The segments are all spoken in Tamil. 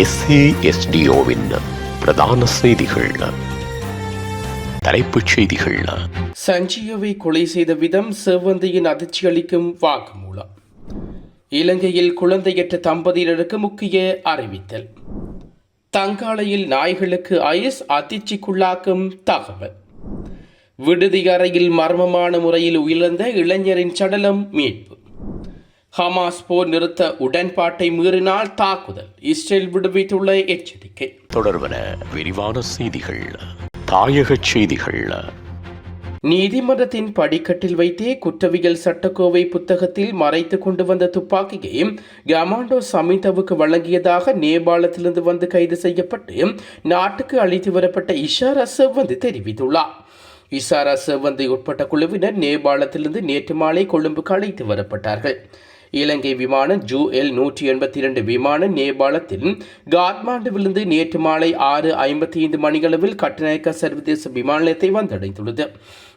எஸ்ஏஎஸ்டிஓவின் பிரதான செய்திகள். தலைப்புச் செய்திகள். சஞ்சீவை கொலை செய்த விதம் செவ்வந்தியின் அதிர்ச்சி அளிக்கும் வாக்குமூலம். இலங்கையில் குழந்தையற்ற தம்பதியினருக்கு முக்கிய அறிவித்தல். தங்காலையில் நாய்களுக்கு ஐஸ் அதிர்ச்சிக்குள்ளாக்கும் தகவல். விடுதி அறையில் மர்மமான முறையில் உயர்ந்த இளைஞரின் சடலம் மீட்பு. ஹமாஸ் போர் நிறுத்த உடன்பாட்டை மீறினால் தாக்குதல். இஸ்ரேல் விடுவித்துள்ள எச்சரிக்கை. தொடர்பன விரிவான செய்திகள் தாயகச் செய்திகள். நீதிமன்றத்தின் படிக்கட்டில் வைத்தே குற்றவியல் சட்டக்கோவை புத்தகத்தில் மறைத்து கொண்டு வந்த துப்பாக்கியை கமாண்டோ சமிதவுக்கு வழங்கியதாக நேபாளத்திலிருந்து வந்து கைது செய்யப்பட்டு நாட்டுக்கு அழைத்து வரப்பட்ட இஷாரா செவ்வந்தி தெரிவித்துள்ளார். இஷாரா செவ்வந்தி உட்பட்ட குழுவினர் நேபாளத்திலிருந்து நேற்று மாலை கொழும்புக்கு அழைத்து வரப்பட்டார்கள். இலங்கை விமானம் ஜூ எல் நூற்றி எண்பத்தி இரண்டு விமானம் நேபாளத்தில் காத்மாண்டுவிலிருந்து நேற்று மாலை ஆறு ஐம்பத்தி ஐந்து மணியளவில் கட்டநாயக்க சர்வதேச விமான நிலையத்தை வந்தடைந்துள்ளது.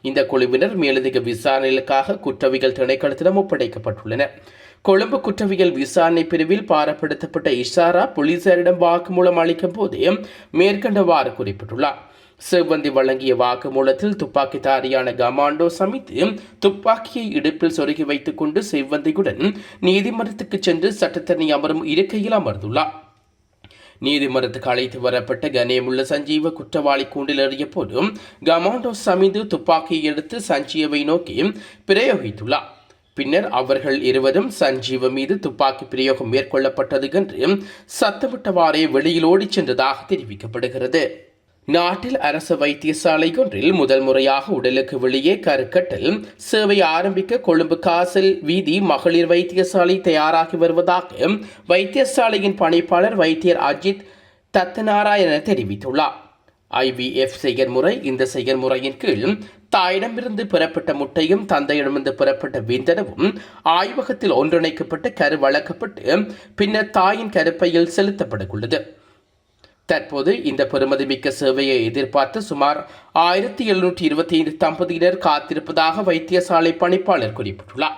இந்த குழுவினர் மேலதிக விசாரணைகளுக்காக குற்றவியல் திணைக்களத்திடம் ஒப்படைக்கப்பட்டுள்ளனர். கொழும்பு குற்றவியல் விசாரணை பிரிவில் பாரப்படுத்தப்பட்ட இஷாரா போலீசாரிடம் வாக்குமூலம் அளிக்கும் போதே மேற்கண்டவாறு குறிப்பிட்டுள்ளார். சிவந்தி வழங்கிய வாக்குமூலத்தில் துப்பாக்கிதாரியான கமாண்டோ சமித்து துப்பாக்கியை இடுப்பில் சொருகி வைத்துக் கொண்டு செவ்வந்தியுடன் நீதிமன்றத்துக்கு சென்று சட்டத்தரணி அமரும் இருக்கையில் அமர்ந்துள்ளார். நீதிமன்றத்துக்கு அழைத்து வரப்பட்ட கணேமுள்ள சஞ்சீவ குற்றவாளி கூண்டில் எறிய போதும் கமாண்டோ சமிந்து துப்பாக்கியை எடுத்து சஞ்சீவை நோக்கி பிரயோகித்துள்ளார். பின்னர் அவர்கள் இருவரும் சஞ்சீவ மீது துப்பாக்கி பிரயோகம் மேற்கொள்ளப்பட்டது என்று சத்தமிட்டவாறே வெளியில் ஓடிச் சென்றதாக தெரிவிக்கப்படுகிறது. நாட்டில் அரசு வைத்தியசாலை ஒன்றில் முதல் முறையாக உடலுக்கு வெளியே கருக்கட்டில் சேவை ஆரம்பிக்க கொழும்பு காசல் வீதி மகளிர் வைத்தியசாலை தயாராகி வருவதாக வைத்தியசாலையின் பணிப்பாளர் வைத்தியர் அஜித் தத்தநாராயண தெரிவித்துள்ளார். ஐவிஎஃப் செயல்முறை இந்த செயல்முறையின் கீழ் தாயிடமிருந்து பெறப்பட்ட முட்டையும் தந்தையிடமிருந்து பெறப்பட்ட விந்தனவும் ஆய்வகத்தில் ஒன்றிணைக்கப்பட்டு கரு வளர்க்கப்பட்டு பின்னர் தாயின் கருப்பையில் செலுத்தப்படவுள்ளது தற்போது இந்த பெறுமதிமிக்க சேவையை எதிர்பார்த்து சுமார் ஆயிரத்தி எழுநூற்றி இருபத்தி ஐந்து தம்பதியினர் காத்திருப்பதாக வைத்தியசாலை பணிப்பாளர் குறிப்பிட்டுள்ளார்.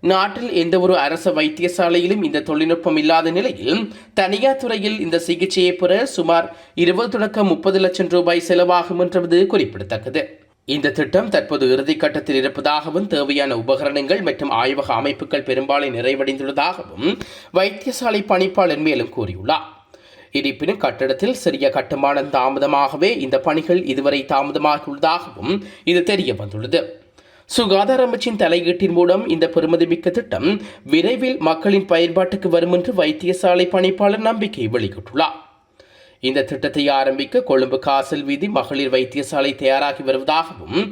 நாட்டில் எந்த ஒரு அரசு வைத்தியசாலையிலும் இந்த தொழில்நுட்பம் இல்லாத நிலையில் தனியார் துறையில் இந்த சிகிச்சையை பெற சுமார் இருபது தொடக்கம் முப்பது லட்சம் ரூபாய் செலவாகும் என்றது குறிப்பிடத்தக்கது. இந்த திட்டம் தற்போது இறுதிக்கட்டத்தில் இருப்பதாகவும் தேவையான உபகரணங்கள் மற்றும் ஆய்வக அமைப்புகள் பெரும்பாலும் நிறைவடைந்துள்ளதாகவும் வைத்தியசாலை பணிப்பாளர் மேலும் கூறியுள்ளார். இருப்பினும் கட்டடத்தில் சிறிய கட்டுமானம் தாமதமாகவே இந்த பணிகள் இதுவரை தாமதமாகியுள்ளதாகவும் இது தெரிய வந்துள்ளது சுகாதார அமைச்சின் தலையீட்டின் மூலம் இந்த பெருமதிமிக்க திட்டம் விரைவில் மக்களின் பயன்பாட்டுக்கு வரும் என்று வைத்தியசாலை பணிப்பாளர் நம்பிக்கை வெளியிட்டுள்ளார். இந்த திட்டத்தை ஆரம்பிக்க கொழும்பு காசல் வீதி மகளிர் வைத்தியசாலை தயாராகி வருவதாகவும்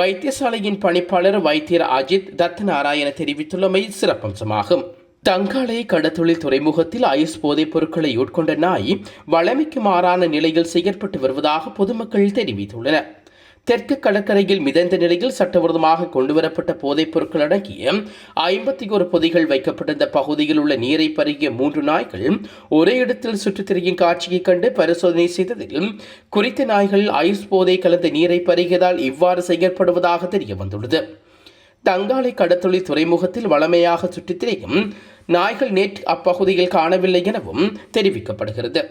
வைத்தியசாலையின் பணிப்பாளர் வைத்தியர் அஜித் தத்த நாராயண தெரிவித்துள்ளமை சிறப்பம்சமாகும். தங்காலை கடத்தொழில் துறைமுகத்தில் ஐஸ் போதைப் பொருட்களை உட்கொண்ட நாய் வளமைக்கு மாறான நிலையில் செயற்பட்டு வருவதாக பொதுமக்கள் தெரிவித்துள்ளனர். தெற்கு கடற்கரையில் மிதந்த நிலையில் சட்டவிரோதமாக கொண்டுவரப்பட்ட போதைப் பொருட்கள் அடங்கிய ஐம்பத்தி ஒரு பொதிகள் வைக்கப்பட்டிருந்த பகுதியில் உள்ள நீரை பருகிய மூன்று நாய்கள் ஒரே இடத்தில் சுற்றித் திரியும் காட்சியை கண்டு பரிசோதனை செய்ததில் குறித்த நாய்கள் ஐஸ் போதை கலந்த நீரை பருகியதால் இவ்வாறு செயற்படுவதாக தெரிய வந்துள்ளது தங்காலை கடத்தொழில் துறைமுகத்தில் வளமையாக சுற்றித் திரியும் நாய்கள் நேற்று அப்பகுதியில் காணவில்லை எனவும் தெரிவிக்கப்படுகிறது.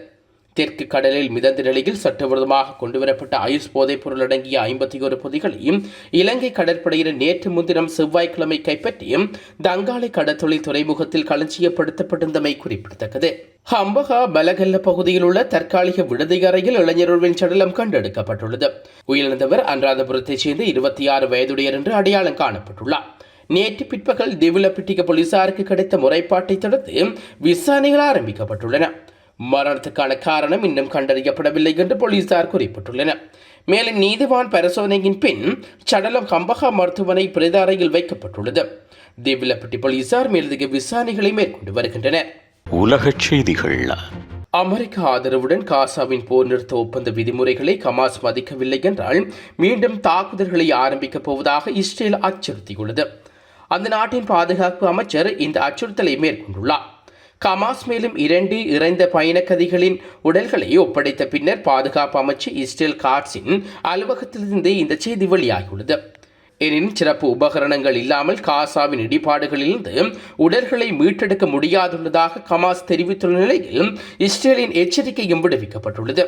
தெற்கு கடலில் மிதந்த நிலையில் சட்டவிரோதமாக கொண்டுவரப்பட்ட ஆயுஷ் போதைப் பொருள் அடங்கிய ஐம்பத்தி ஒரு பொதிகளையும் இலங்கை கடற்படையினர் நேற்று முன்தினம் செவ்வாய்க்கிழமை கைப்பற்றியும் தங்காலை கடத்தொழில் துறைமுகத்தில் களஞ்சியப்படுத்தப்பட்டிருந்தமை குறிப்பிடத்தக்கது. ஹம்பகா பலகல்ல பகுதியில் உள்ள தற்காலிக விடுதி அறையில் இளைஞர்களின் சடலம் கண்டெடுக்கப்பட்டுள்ளது. உயிரிழந்தவர் அனுராதபுரத்தைச் சேர்ந்த இருபத்தி ஆறு வயதுடையர் என்று அடையாளம் காணப்பட்டுள்ளார். நேற்று பிற்பகல் திவிலப்பிட்டிக போலீசாருக்கு கிடைத்த முறைப்பாட்டை தொடர்ந்து விசாரணைகள் ஆரம்பிக்கப்பட்டுள்ளன. மரணத்துக்கான காரணம் இன்னும் கண்டறியப்படவில்லை என்று போலீசார் குறிப்பிட்டுள்ளனர். மேலும் நீதிவான் பரிசோதனையின் பின் சடலம் கம்பகா மருத்துவமனை பிரேத அறையில் வைக்கப்பட்டுள்ளது. திவிலப்பட்டி போலீசார் மேலதிக விசாரணைகளை மேற்கொண்டு வருகின்றனர். உலகச் செய்திகள். அமெரிக்க ஆதரவுடன் காசாவின் போர் நிறுத்த ஒப்பந்த விதிமுறைகளை கமாஸ் மதிக்கவில்லை என்றால் மீண்டும் தாக்குதல்களை ஆரம்பிக்கப் போவதாக இஸ்ரேல் அச்சுறுத்தியுள்ளது. அந்த நாட்டின் பாதுகாப்பு அமைச்சர் இந்த அச்சுறுத்தலை மேற்கொண்டுள்ளார். கமாஸ் மேலும் இரண்டு இறந்த பயணக்கதிகளின் உடல்களை ஒப்படைத்த பின்னர் பாதுகாப்பு அமைச்சர் இஸ்ரேல் காட்ஸின் அலுவலகத்திலிருந்து இந்த செய்தி வெளியாகியுள்ளது. எனினும் சிறப்பு உபகரணங்கள் இல்லாமல் காசாவின் இடிபாடுகளிலிருந்து உடல்களை மீட்டெடுக்க முடியாதுள்ளதாக கமாஸ் தெரிவித்துள்ள நிலையில் இஸ்ரேலின் எச்சரிக்கையும் விடுவிக்கப்பட்டுள்ளது.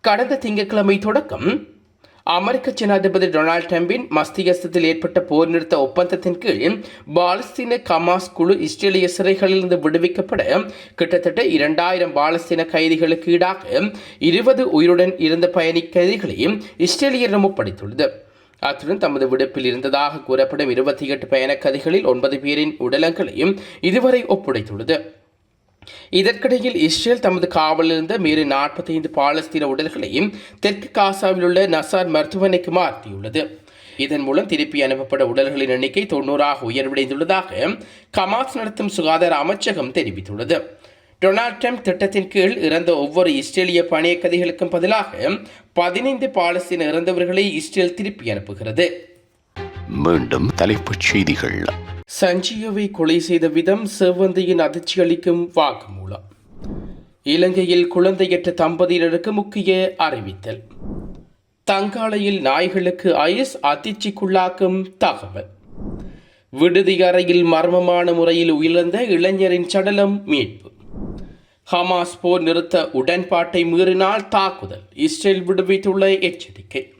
கடந்த திங்கட்கிழமை தொடக்கம் அமெரிக்க ஜனாதிபதி டொனால்ட் ட்ரம்பின் மஸ்தியஸ்தத்தில் ஏற்பட்ட போர் நிறுத்த ஒப்பந்தத்தின் கீழ் பாலஸ்தீன கமாஸ் குழு இஸ்ரேலிய சிறைகளிலிருந்து விடுவிக்கப்பட கிட்டத்தட்ட இரண்டாயிரம் பாலஸ்தீன கைதிகளுக்கு ஈடாக இருபது உயிருடன் இருந்த பயணி கைதிகளையும் இஸ்ரேலியரிடம் ஒப்படைத்துள்ளது அத்துடன் தமது விடுப்பில் இருந்ததாக கூறப்படும் இருபத்தி எட்டு பயணக்கதிகளில் ஒன்பது பேரின் உடலங்களையும் இதுவரை ஒப்படைத்துள்ளது. இதற்கிடையில் இஸ்ரேல் தமது காவலில் இருந்த நாற்பத்தைந்து பாலஸ்தீன உடல்களையும் தெற்கு காசாவில் உள்ள நசார் மருத்துவமனைக்கு மாற்றியுள்ளது. இதன் மூலம் திருப்பி அனுப்பப்பட உடல்களின் எண்ணிக்கை தொண்ணூறாக உயர்வடைந்துள்ளதாக கமாஸ் நடத்தும் சுகாதார அமைச்சகம் தெரிவித்துள்ளது. டொனால்ட் ட்ரம்ப் திட்டத்தின் கீழ் இறந்த ஒவ்வொரு இஸ்ரேலிய பணியக்கதிகளுக்கும் பதிலாக பதினைந்து பாலஸ்தீன இறந்தவர்களை இஸ்ரேல் திருப்பி அனுப்புகிறது. மீண்டும் தலைப்புச் செய்திகள். சஞ்சியவை கொலை செய்த விதம் செவ்வந்தியின் அதிர்ச்சி அளிக்கும் வாக்குமூலம். இலங்கையில் குழந்தையற்ற தம்பதியினருக்கு முக்கிய அறிவித்தல். தங்காலையில் நாய்களுக்கு ஐஸ் அதிர்ச்சிக்குள்ளாக்கும் தகவல். விடுதி அறையில் மர்மமான முறையில் உயிர்ந்த இளைஞரின் சடலம் மீட்பு. ஹமாஸ் போர் நிறுத்த உடன்பாட்டை மீறினால் தாக்குதல். இஸ்ரேல் விடுவித்துள்ள எச்சரிக்கை.